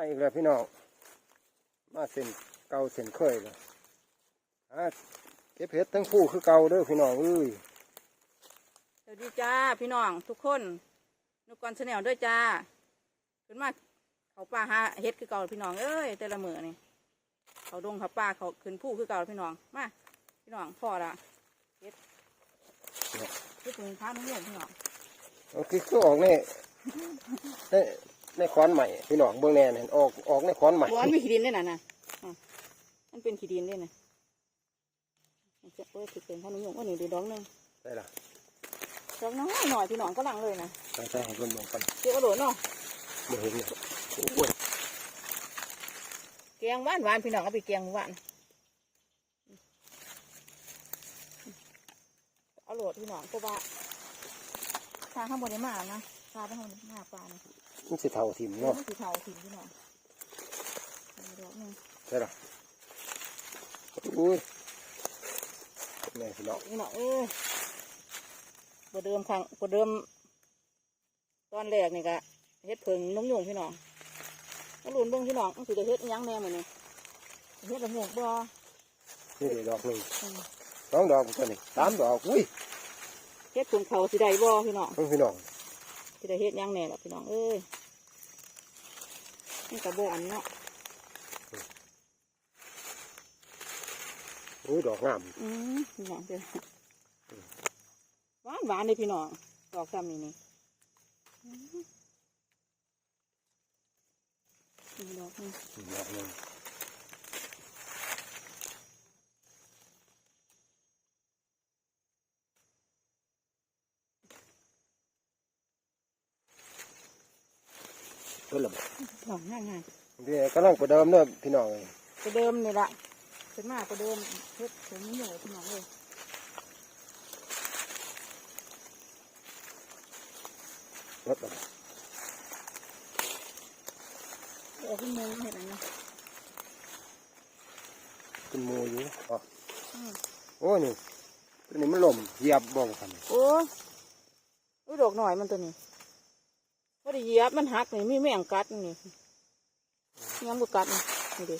มาอีกแล้วพี่น้อง มาเส้นเก่าเส้นเคยเลยฮะเก็บเห็ดทั้งผู้คือเก่าเด้อพี่น้องเอ้ยสวัสดีจ้าพี่น้องทุกคนนุกรชาแนลด้วยจ้าขึ้นมาเขาป่าหาเฮ็ดคือเก่าพี่น้องเอ้ยแต่ละมือนี่เขาดงเขาป่าเขาขึ้นผู้คือเก่าพี่น้องมาพี่น้องพอละเฮ็ดเฮ็ดเป็นข้าวนุ่มพี่น้องเอาคือคือออกในใน ในขอนใหม่พี่น้องเบื้องแน่เนี่ยออกออกในขอนใหม่ร้อนไม่ขี้ดินเลยนะนะอะมันเป็นขี้ดินเลยนะมันจะเปิดสิเป็นข้าวนุ่มว่าหนึ่งเดียวดอกหนึ่งใช่ละดอกน้อยหน่อยพี่น้องก็ลังเลยนะใช่ใช่ให้เพิ่นลงไปเจ้ากระโดดเนาะบ่เห็นเนี่ยโอ้ยแกงหวานหวานพี่น้องเอาไปแกงหวานเอาโหลดพี่น้องเพราะว่าทางข้างบนได้มากนะทางข้างบนมากปลานะ มันสิเท่าทิมเนาะเนาะสีเทาสีพี่น้องเอาดอกหนึงใช่ละอุ้ยแม่พี่น้องพี่น้องเอ้ยประเดิมครั้งประเดิม ตอนแรกนี่ก็เฮ็ดเพิงนุ่งยุ่งพี่น้องแล้วลุนเบิ่งพี่น้องมันสิได้เฮ็ดอิหยังแน่มื้อนี้เฮ็ดละงกบ่นี่เดี๋ยวดอกหนึ่งอืมสองดอกตัวนี้สามดอกอุ้ยเฮ็ดเพิงเขาสิได้บ่พี่น้องเพิ่งพี่น้อง สิได้เฮ็ดหยังแน่ล่ะพี่น้องเอ้ยนี่ก็บ่อันเนาะอุ้ยดอกงามอืมพี่น้องเด้อหวานหวานเลยพี่น้อง ดอกซ้ำนี่นี่อืมนี่ดอกนี่ดอกหนึ่ เพิ่นละบ่ดอกง่ายง่ายเดี๋ยวกำลังประเดิมเนอะพี่น้องเอ้ยๆประเดิมนี่ละเป็นมากประเดิมเฮ็ดถึงนี่เลยพี่น้องเลยรถละบ่เอาขึ้นมือเฮ็ดอันนี้ขึ้นหมูอยู่อ๋ออืมโอ้ยนี่ตัวนี้มันล่มเหยียบบ่กันโอ้ยดอกหน่อยมันตัวนี้ พอดีเหยียบมันหักนี่มีแมงกัดนี่ยังบ่กัดนี่นี่เดิ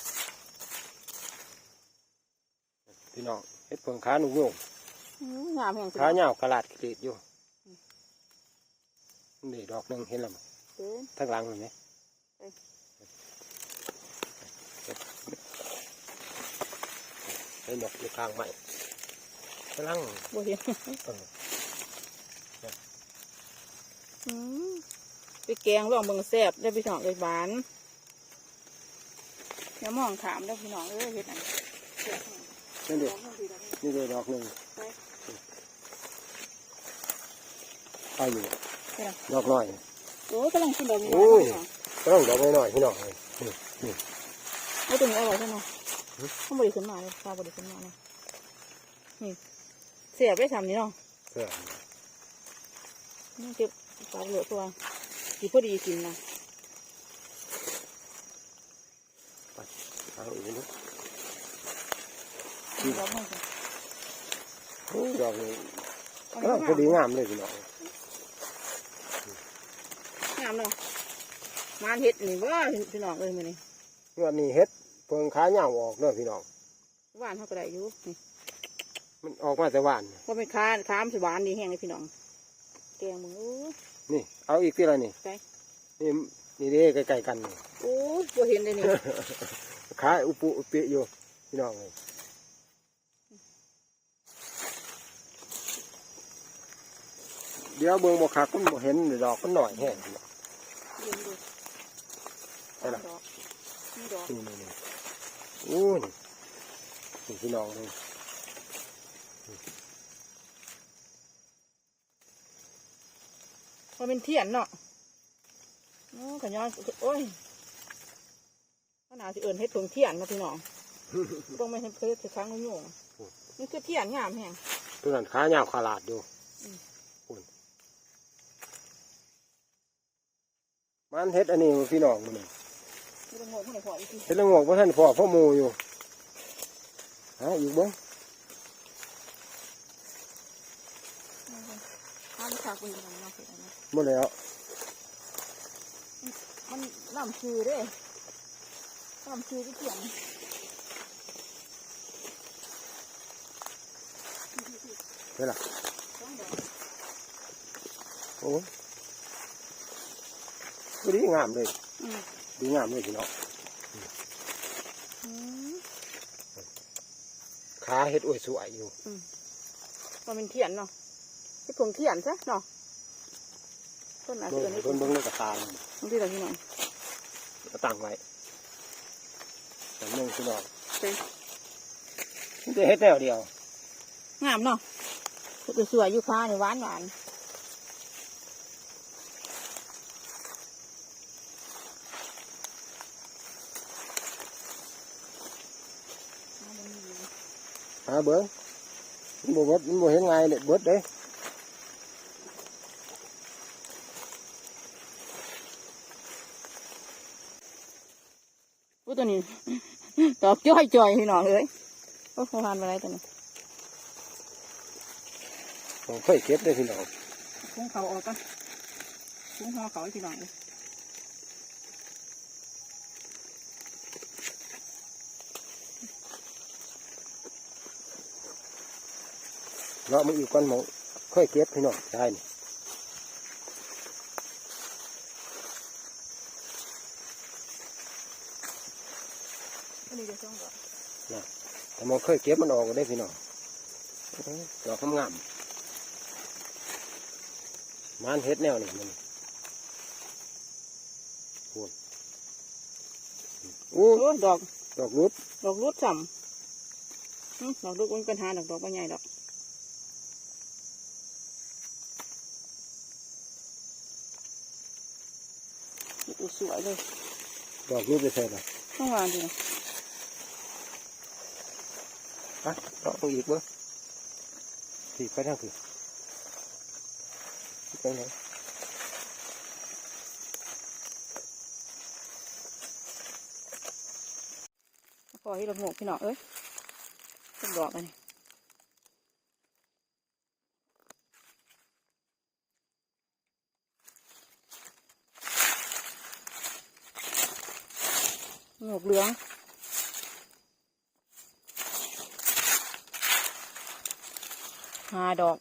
พี่น้องเฮ็ดเพิ่งขาหนุ่มโยงงามแห่งขาเหยาวกระลาดกรีดอยู่นี่ดอกหนึ่งเห็นแล้วมั้ยเด้อทั้งหลังเห็นไหมเอ้ยเห็นดอกอยู่กลางใหม่กำลังบ่เห็นเอออืม ไปแกงลองเบิ่งแซ่บได้อพี่น้องเลยหวานอย่ามองถามได้อพี่น้องเอ้ยเฮ็ดอันแซ่บแห้งนี่ลเด็องเบิ่งพี่น้องนี่เด็ดอกหนึ่งไปเอาอยู่ไปล่ะดอกน้อยโอ้ยกำลังกินดอกนี้โอ้ยพี่น้องกำลังดอกน้อยๆพี่น้องนี่นี่เอาตัวนี้เอาไว้ใช่ไหมข้างบริขึ้นมาเลยข้าวบริขึ้นมาเลยนี่เสียบได้ทำนี่เนาะเพื่อนี่เก็บปลาเหลือตัว กีพอดีกินนะเอาอีกนิดนี่เราให้กันโอ้ยดอกนี้เอากำลังพอดีงามเลยพี่น้องงามเนาะมานเห็ดนี่ว่าพี่น้องเอ้ยมือนี่งวดนี้เฮ็ดเพิ่งขาเหยาวออกเด้อพี่น้องหวานเท่าก็ได้อยู่นี่มันออกมาแต่หวานว่าเป็นค้านค้ามสิหวานดีแห้งเลยพี่น้องแกงมึงโอ้ย นี่ เอาอีกที่ละนี่ไปนี่นี่เด้ใกล้ๆกันนี่โอ้ยบ่เห็นเลยนี่ ขาอุปุอุปิอยู่พี่น้องเลยเดี๋ยวเบิ่งบ่คักมันบ่เห็นดอกมันหน่อยแห้งนี่เห็นดูไปล่ะดอกนี่ดอกนี่นี่โอ้ยนี่พี่น้องเลย มันเป็นเทียนเนาะโอ้ขย้อนโอ้ยขนาดสิเอิญเฮ็ดผงเทียนเนาะพี่น้องต้องไม่ให้เพลสครั้งนุ่งๆนี่คือเทียนงามแฮงตัวนั้นขายาวขาลาดอยู่อืมคุณมันเฮ็ดอันนี้พี่น้องมันนี่นี่ต้องงงให้พออีกทีเฮ็ดละงอกบ่ทันพอพ่อหมูอยู่ฮะอยู่เบ่งข้าว ขาคุณยังเนาะเห็นไหมหมดแล้วมันน้ำชื่อเด้ทำคือที่เขียนเห็นล่ะต้องดอกโอ้ยดีงามเลยอืมดีงามเลยพี่น้องอืมขาเฮ็ดอวยสวยอยู่มันเป็นเขียนเนาะที่ผมเขียนซะเนาะ ต้นอะไรเบิ่งตัวนี้เบิ่งเบิ่งในกระตาบางทีเราพี่น้องก็ตั้งไว้แต่เมืองพี่น้องเป็นมันจะเฮ็ดแนวเดียวงามเนาะตัวสวยอยู่ค้าเนี่ยหวานหวานเอามันมีหาเบิ่งมันบ่เบิดมันบ่เห็นไงายเลยเบิดเด้ ตัวนี้ ดอกจ้อยจ้อยพี่น้องเอ้ยโอ้โหทานไปไรตัวนี้ผมเคยเก็บได้พี่น้องพุงเขาออกกันพุงหอเขาให้พี่น้องเลยเลาะมันอีกก้อนหมองเคยเก็บพี่น้องได้นี่อันนี้จะช่องดอก แต่ มองเคยเก็บมันออกก็ได้พี่น้องดอกงามๆมันเฮ็ดแนวนี่มันพูนอู้โอ้ดอก ดอกรุดดอกรุดสัมหึดอกรุดมันเป็นหาดอกดอกไม่ใหญ่ดอกอู้สวยเลย ดอกรุดไปใส่ละต้องวางดีนะไปเลาะต้องอีกเบ้อที่ไปทางคือไปไหนพ อให้เราหมกพี่น้องเอ้ยต้นดอกอัน หมกเหลืองหาดอก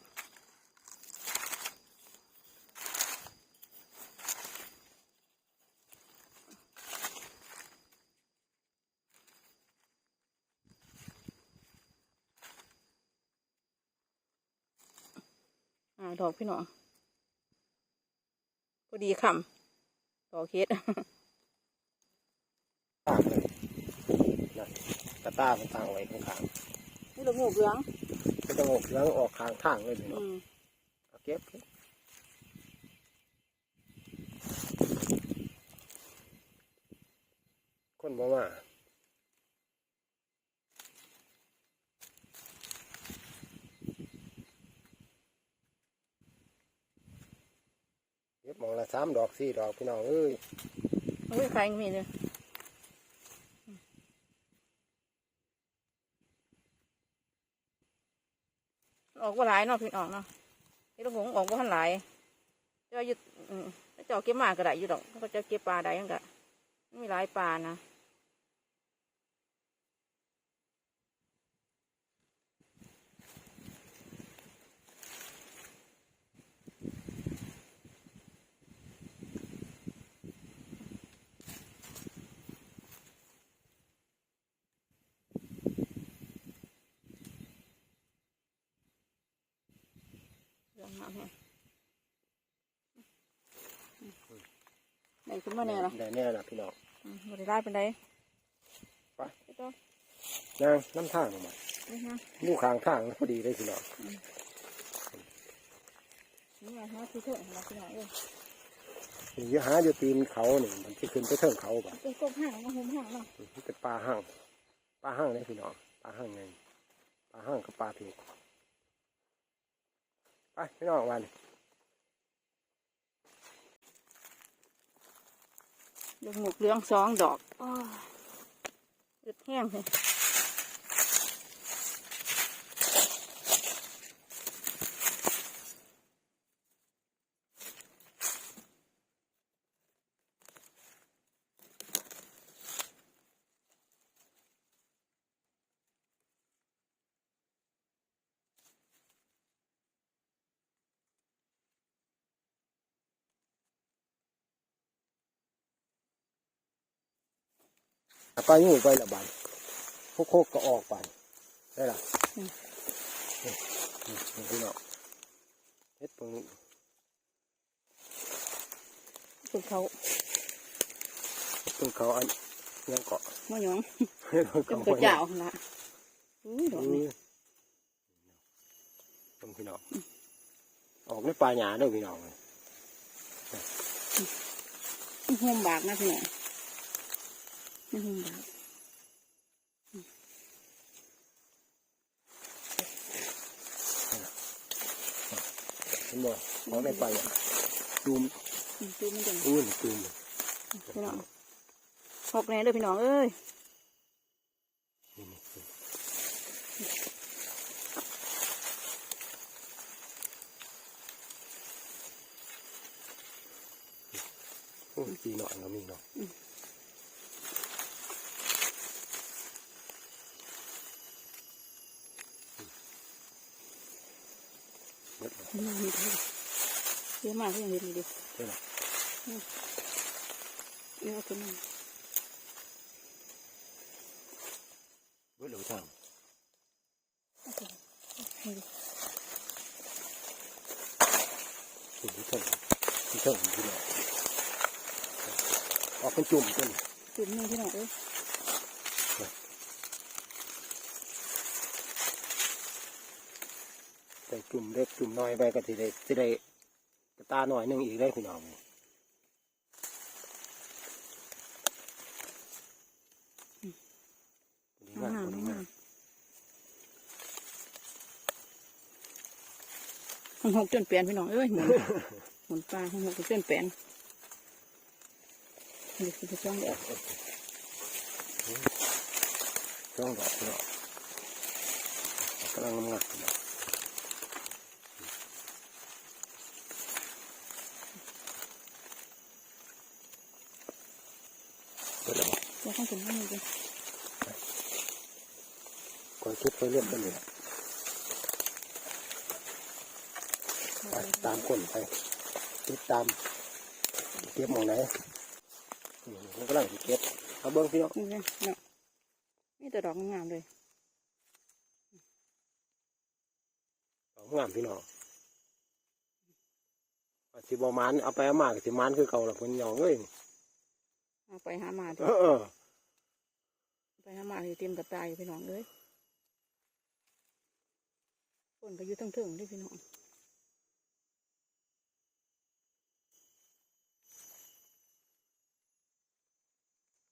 หาดอกพี่น้องพอดีคำดอกเฮ็ดต่างเลยนะกระตามันต่างไว้ข้างนี่ดอกหมกเหลือง ๆก็ต้องออกเหลืองออกข้างทางเลยพี่น้องอืมเอาเก็บคนบ่มาเก็บหมองละสามดอกสี่ดอกพี่น้องเอ้ยเฮ้ยใครมีเลย ออกว่าหลายเนาะพี่น้องเนาะนี่ลูกหงออกว่าหันหลายเจ้าอยู่เจ้าเก็บมากก็ได้อยู่ดอกเขาก็จะเก็บปลาได้ยังกะมีหลายปลานะ เรื่องมากเลยไหนขึ้นมาแน่ละได้แน่ละพี่น้องอืมบริได้เป็นไดไปไปต่อย่างน้ำทางออกมานี่ฮะอยู่ข้างทางพอดีเลยพี่น้องนี่ไงฮะที่เถอะเราที่ไหนเอ้ยอยู่หาอยู่ตีนเขาเนี่ยมันจะขึ้นไปเทิงเขาบ่เป็นกบห่างมาหุมห่างเนาะมันเป็นปลาห้างปลาห้างเลยพี่น้องปลาห้างไงปลาห้างกับปลาเพก ไปพี่น้องวันดอกหมวกเหลืองสองดอกอ้าวอึดแห้งเลย ไปอยู่ไปละบันพวกโคกก็ออกไปได้ละนี่นี่นี่พี่น้องเฮ็ดตรงนี้สุดเขาตรงเขาอันยังเกาะมะหยองตรงกัเขาบตัวเจ้าหั่นละอุ้ยดอกนี้ตรงพี่น้องออกในป่าหญ้าเด้อพี่น้องมันห่มบากนะพี่น้อง มันห่มบากเห็นบ่ออกในป่าหญ้าตูมอืมดูมันจังอุ้ยตูมพี่น้องพอกแน่เด้อพี่น้องเอ้ยโอ้ยสีหน่อยก็มีเนาะ เบิดแล้วนี่นี่ดูเยอะมากที่ยังเห็นอยู่ดิเบิดแล้วเยอะขึ้นมาเบิดแล้วทางให้ดูถึงที่เถิงที่เถิงที่เนาะออกเป็นจุ่มต้นจุดนี้พี่น้องเอ้ย ใส่จุ่มเล็กจุ่มน้อยไปก็สิได้สิได้กระตาหน่อยหนึงอีกได้พี่น้องดีมากงามดีงามมากมันหกจนเปลี่ยนพี่น้องเอ้ยหมุนหมุนปลามันหกจนเปลี่ยนนี่คือช่องเดียวช่องดอกพี่น้องกำลังงามๆพี่น้องเบิดแล้ว แล้วข้างถึงข้างนี้ดิก่อนคิดไปเรียบกันเลยไปตามคนไปติดตามเก็บหมองไหนนี่มันกำลังสิเก็บเอาเบิ้งพี่น้องนี่เลยเนาะนี่แต่ดอกงามๆเลยเอางามพี่น้องว่าสิบอมันเอาไปเอามาก็สิมันคือเก่าละเพิ่นหยองเอ้ยเอาไปหามาดิเออเออ ไปหามาที่เตรียมกระต่ายพี่น้องเอ้ยคนก็อยู่ทั้งถึงๆดิพี่น้อง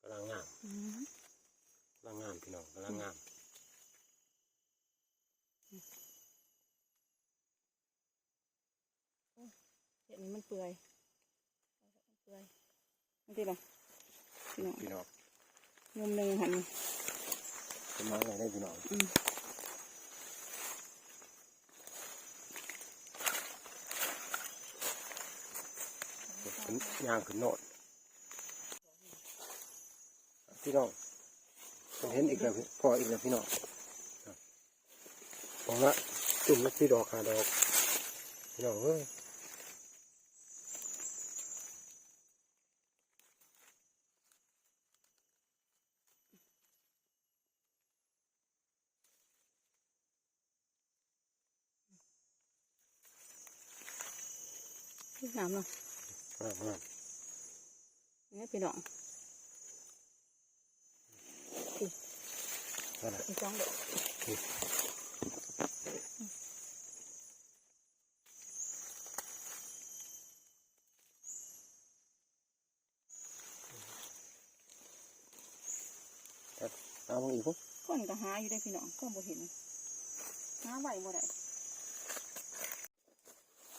กำลังงามอืมกำลังงามพี่น้องกำลังงามเห็นมันเปื่อยมันเปื่อยนี่ที่ละพี่น้องพี่น้อง ยมหนึ่งหันเป็นมาอะไรได้พี่น้องอืมขึ้นย่างขึ้นโนดพี่น้องผมเห็นอีกแล้วพี่พออีกแล้วพี่น้องผมละจุ่มละสี่ดอกห้าดอกพี่น้องเอ้ย ที่สามเนาะงามงามนี่พี่น้องนั่นแหละอีกสองดอกเอามาอีกปุ๊บคนก็หาอยู่ได้พี่น้องก็บ่เห็นหาไหวบ่ได้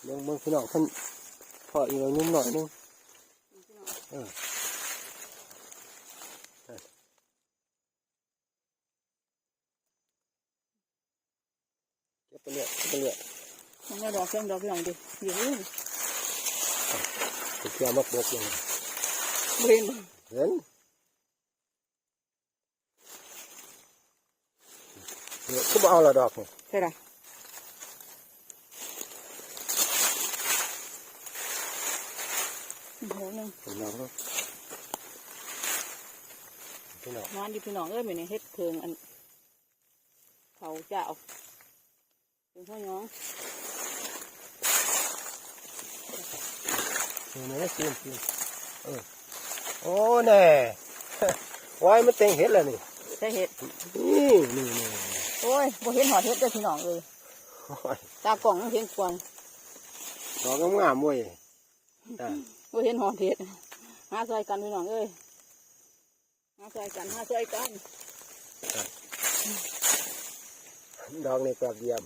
เบิ่งเบิ่งพี่น้องท่านพออีกแล้วนุ่มหน่อยนึงพี่น้องเออเก็บไปเรื่อยเก็บไปเรื่อยมัน ก็ดอกเครื่องดอกพี่น้องดิอยู่บ่ไปเที่ยวมาปลูกเลยเห็น เห็นเนี่ยก็บ่เอาละดอกนี่ใช่ละดอกหนึ่งเห็นน้องเนาะพี่น้องงานดีพี่น้องเอ้ยเหมือนเฮ็ดเพิงอันเขาจะเอาเป็นพ่อน้องนี่นะซีมซีมเออโอ้แน่ไว้มันเต็งเห็ดแล้วนี่ใช่เฮ็ดนี่นี่นี่โอ้ยบ่เห็นหอดเฮ็ดเด้อพี่น้องเอ้ยโอ้ยตากล่องมันเห็นกวางดอกงามๆเว้ยอะ บ่เห็นหอดเฮ็ดหาซอยกันพี่น้องเอ้ยหาซอยกันหาซอยกันดอกนี่แปลกเยี่ยม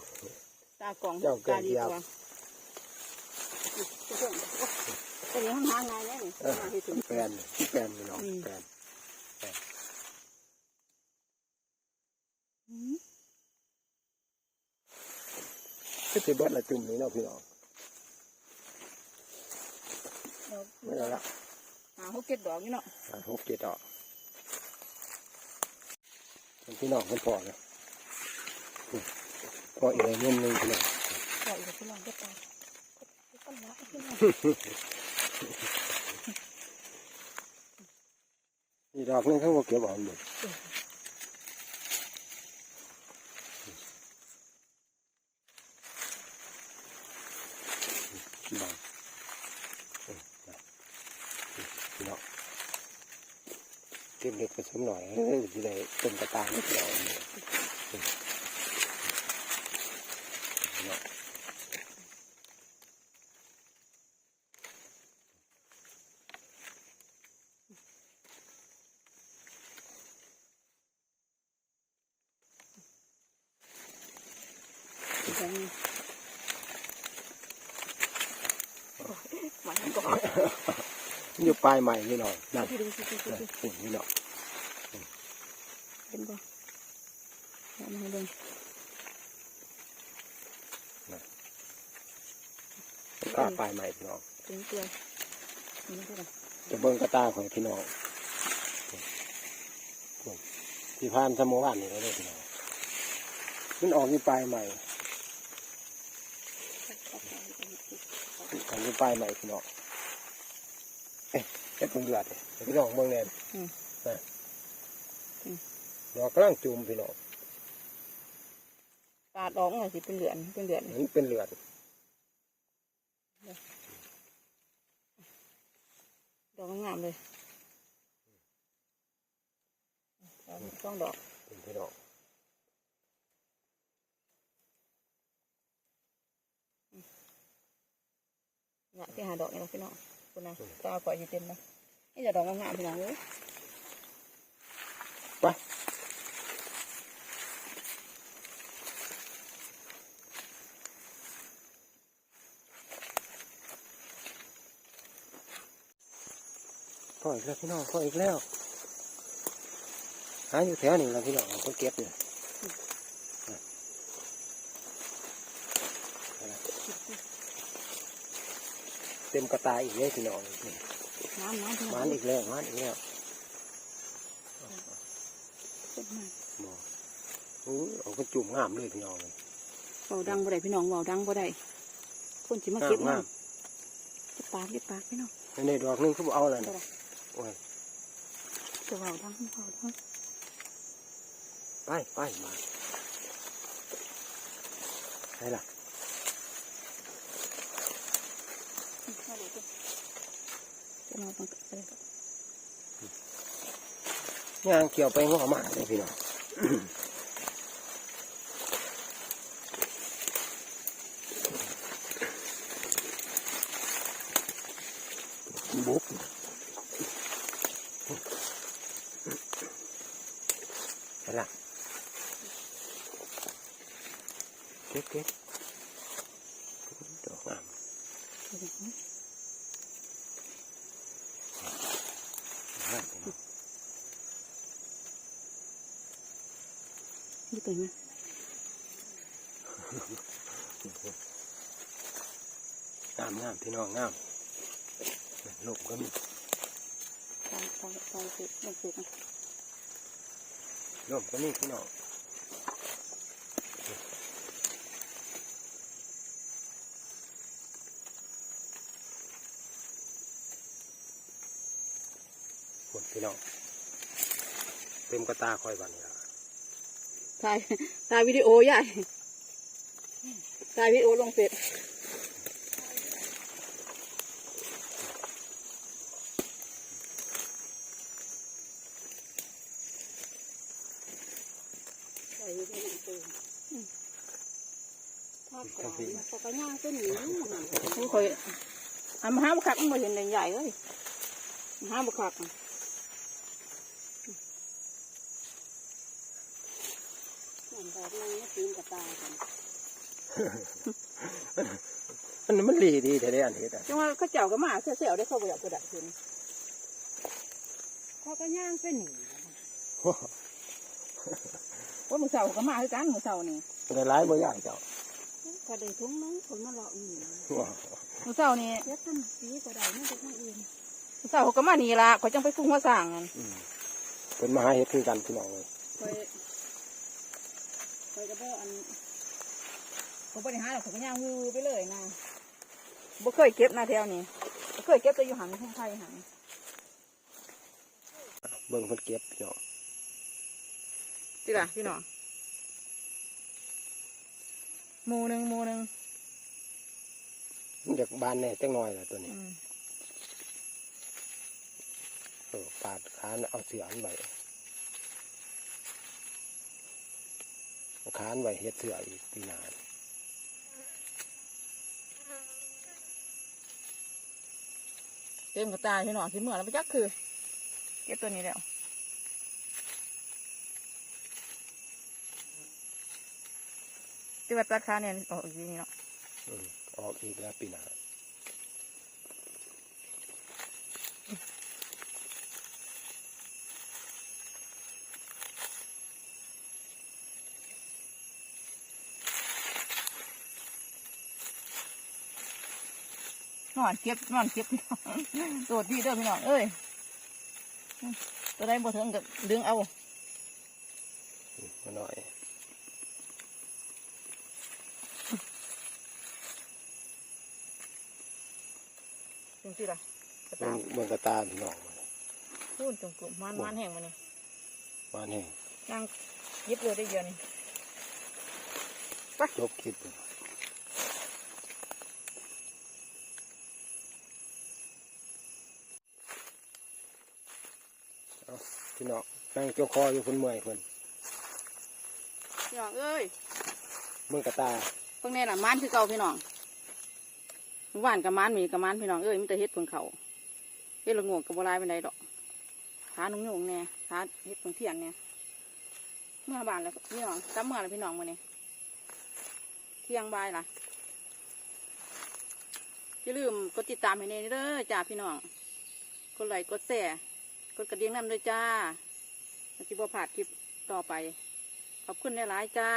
ตากล่องเจ้าเกิดตาดีเดียวกว่าแต่ยังหาง่ายแน่นี่เออหาเฮ็ดถึงแปลนแปลนพี่น้องอืมแปลนอืมคือสิเบิดละจุ่มนี่เนาะพี่น้อง เอา ไม่ได้ละหาหกเก็ดดอกนี่เนาะอะหกเจ็ดดอกเป็นพี่น้องคนพอเลยนี่พออีกเลยเงินหนึ่งพี่น้องขออีกพี่น้องก็ตายก็ละพี่น้องนี่ดอกนึงเขาบอกเก็บเอาหมดพี่น้องเออนะพี่น้อง เก็บเล็กผสมหน่อยเฮ้ยจะได้เป็นกระตายนิดหน่อยพี่น้องมันก็อยู่ปลายใหม่พี่น้องนั่นที่ดูสิสิสินั่นสิฝุ่นพี่น้อง เป็นบ่ เอามาให้เบิ่งข้าปลายใหม่พี่น้องเป็นเกลือนี่ก็ได้จะเบิ่งกระตาของพี่น้องที่พานสมอวานนี่แล้วเด้อพี่น้องมันออกอยู่ปลายใหม่ออกอยู่ปลายใหม่พี่น้องเอ๊ะเอ๊ะเพิ่งเดือดเลยพี่น้องเบิ่งแน่นนะดอกกำลังจุ่มพี่น้องปาดออกมันก็สิเป็นเหลือนเป็นเหลือนมันเป็นเลือดดอกงามๆเลยเอาสองดอกเป็นพี่น้องเนี่ยที่หาดอกนี่ละพี่น้องคุณนะจะเอาก่อยอยู่เต็มนะนี่จะดอกงามๆพี่น้องเอ้ย พ่ออีกแล้วพี่น้องพ่ออีกแล้วหาอยู่แถวนี้แล้วพี่น้องเขาเก็บเนี่ยเต็มกระตายอีกเลยพี่น้องนี่น้ำน้ำพี่น้องมันอีกแล้วมันอีกแล้วเจ็บมากหมออู้เอากระจุ่มงามเลยพี่น้องเลยเบาดังบ่ได้พี่น้องเบาดังบ่ได้คนสิมางาเก็มบงาน้ำมเก็บปากเก็บปากพี่น้องในในดอกหนึงเขาบอกเอาอะไรนะโอ้ย จะเบาดังเบาดังไปไปมาไหนล่ะจะมาบังไปย่างเกี่ยวไปหัวมาเลยพี่น้อง บุ๊กไหนล่ะเก็บเก็บดอกงามงามพี่น้อง นี่ตัวไหม งามงาม พี่น้องงามลูกก็มีตายตายตายเสร็จมันเสร็จนะลูกก็มีพี่น้องหมดพี่น้องเต็มกระตาคอยบัดนละถ่ายถ่ายวิดีโอใหญ่ถ่ายวิดีโอลงเฟซ ใส่อยู่ในน้ำเติมทอดกรอบ มันก็กระย่างตัวหนีมันน่ะนี่คอยอันมาห้ามคักมันมาเห็นใหญ่ๆเลยมาห้ามบุคักเหมือนแบบนั้นไม่ตีนกับตากันมันมันดีดีแต่ได้อันเฮ็ดอะจังว่าเขาเจ้าก็มาเสียวๆได้เข้าไปอยากกระดับขึ้นเขาก็ย่างไปหนีว่ามือเสาก็มาคือกันมือเสานี่ได้ร้ายบ่ยากเจ้า ก็ได้ทุ่งนึงคนมาเลาะหนีว้าวมือเสานี่เฮ็ดตั้งปีก็ได้ไม่ได้ทั้งอื่นมือเสาเขาก็มานี่ละเขาจังไปฟุ้งหัวสร้างกันอืมเป็นมาหาเฮ็ดคือกันพี่น้องเลยคอยคอยก็บ่อันเขาบริหารหรอกเขาก็ย่างมือไปเลยนะบ่เคยเก็บนะแถวนี้บ่เคยเก็บแต่อยู่หันทุ่งไทยหันเบิ่งเพิ่นเก็บพี่น้องสิล่ะพี่น้อง หมูหนึ่งหมูหนึ่งมันจากบานแน่จังน้อยล่ะตัวนี้อืมเออปาดขานเอาเสืออันไว้เอาขานไว้เฮ็ดเสืออีกปีหน้าเต็มกระตาพี่น้องสิเมื่อแล้วไปจักคือเก็บตัวนี้แล้ว ที่วัดตัดขาเนี่ยออกอีกทีนี้เนาะอืมออกอีกแล้วปีหน้านอนเก็บนอนเก็บพี่น้องตัวดีเด้อพี่น้องเอ้ยตัวใดบ่ถึงกับดึงเอา อืมมาหน่อย จริงสิล่ะกระ เบิ่ ตาง เบิ่งกระตา พี่น้องมาพูดจงกลุ่มมันมันแห้งมานี่บ้านแห้งนั่งยิบเลยได้เยอะนี่จบคลิปเลยเอาพี่น้องนั่งเกี่ยวคออยู่คนเมื่อยคนพี่น้องเอ้ยเบิ่งกระตาเพิ่งแน่น่ะมันคือเก่าพี่น้องเมื่อวานกับมันมีกับมันพี่น้องเอ้ยมีแต่เฮ็ดเพิ่งเขาเฮ็ ดละโงวกกับบัวลายเป็นไรดอกขาหนุ่งโยงแน่ขาเฮ็ดเพิ่งเทียนเนี่ยเมื่อบานแล้วพี่น้องกลับเมื่อแล้วพี่น้องมาเนี่ยเที่ยงบ่ายล่ะอย่าลืมกดติดตามให้เนี่ยเด้อจ้าพี่น้องกดไลค์กดแชร์กดกระดิ่งน้ำด้วยจ้ามันจะบ่พลาดคลิปต่อไป ขอบคุณหลายๆจ้า